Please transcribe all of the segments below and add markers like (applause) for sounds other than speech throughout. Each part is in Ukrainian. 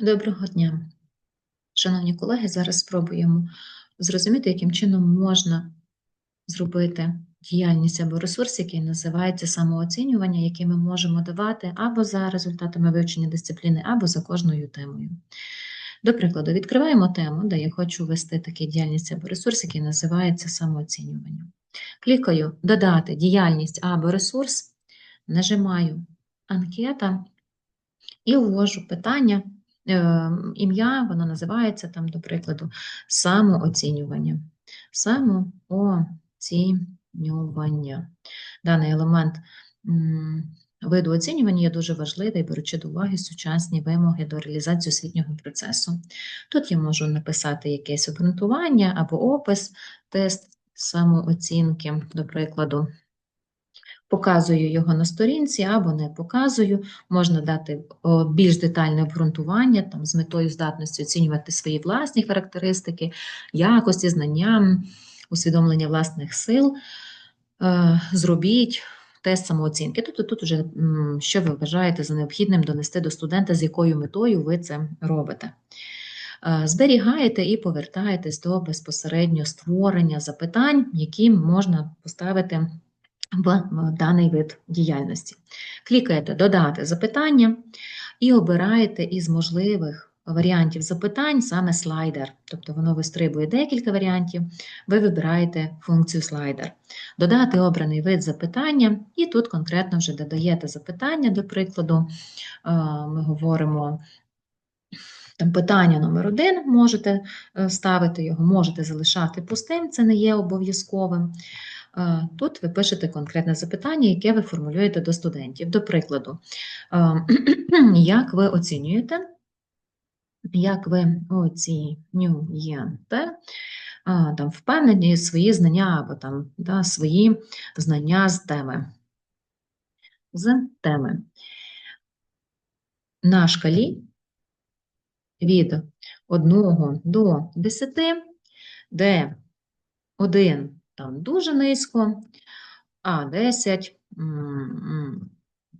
Доброго дня, шановні колеги. Зараз спробуємо зрозуміти, яким чином можна зробити діяльність або ресурс, який називається самооцінювання, який ми можемо давати або за результатами вивчення дисципліни, або за кожною темою. До прикладу, відкриваємо тему, де я хочу ввести такий діяльність або ресурс, який називається самооцінювання. Клікаю Додати діяльність або ресурс, нажимаю Анкета і ввожу питання. Е, ім'я, воно називається там, до прикладу, самооцінювання. Самооцінювання. Даний елемент виду оцінювання є дуже важливий, беручи до уваги сучасні вимоги до реалізації освітнього процесу. Тут я можу написати якесь обґрунтування або опис, тест самооцінки, до прикладу. Показую його на сторінці або не показую. Можна дати більш детальне обґрунтування там, з метою здатності оцінювати свої власні характеристики, якості, знання, усвідомлення власних сил. Е, зробіть тест самооцінки. Тобто тут вже що ви вважаєте за необхідним донести до студента, з якою метою ви це робите. Е, зберігаєте і повертаєтесь до безпосередньо створення запитань, які можна поставити в даний вид діяльності. Клікаєте Додати запитання і обираєте із можливих варіантів запитань саме слайдер. Тобто воно вистрибує декілька варіантів, ви вибираєте функцію слайдер. Додати обраний вид запитання, і тут конкретно вже додаєте запитання, до прикладу, ми говоримо. Там питання номер один, можете е, ставити його, можете залишати пустим, це не є обов'язковим. Тут ви пишете конкретне запитання, яке ви формулюєте до студентів. До прикладу, (clears throat) як ви оцінюєте? Як ви оцінюєте там, впевнені свої знання або там, да, свої знання з теми? З теми. На шкалі від 1 до 10, де 1 там дуже низько, а 10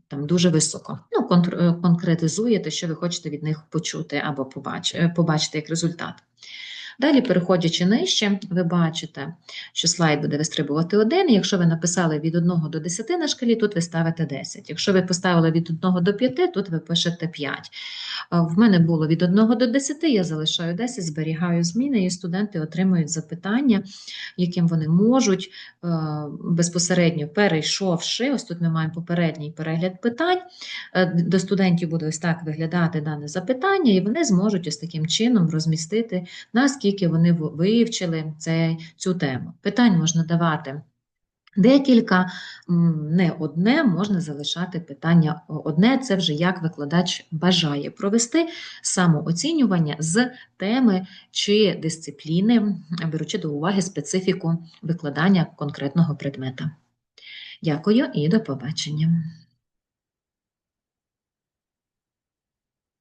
там дуже високо. Ну, е, конкретизуєте, що ви хочете від них почути або побачити, побачити як результат. Далі, переходячи нижче, ви бачите, що слайд буде вистрибувати 1, якщо ви написали від 1 до 10 на шкалі, тут ви ставите 10. Якщо ви поставили від 1 до 5, тут ви пишете 5. В мене було від 1 до 10, я залишаю 10, зберігаю зміни, і студенти отримують запитання, яким вони можуть е, безпосередньо перейшовши, ось тут ми маємо попередній перегляд питань, е, до студентів буде ось так виглядати дане запитання, і вони зможуть ось таким чином розмістити, наскільки вони вивчили цю тему. Питань можна давати. Декілька, не одне, можна залишати питання одне, це вже як викладач бажає провести самооцінювання з теми чи дисципліни, беручи до уваги специфіку викладання конкретного предмета. Дякую і до побачення.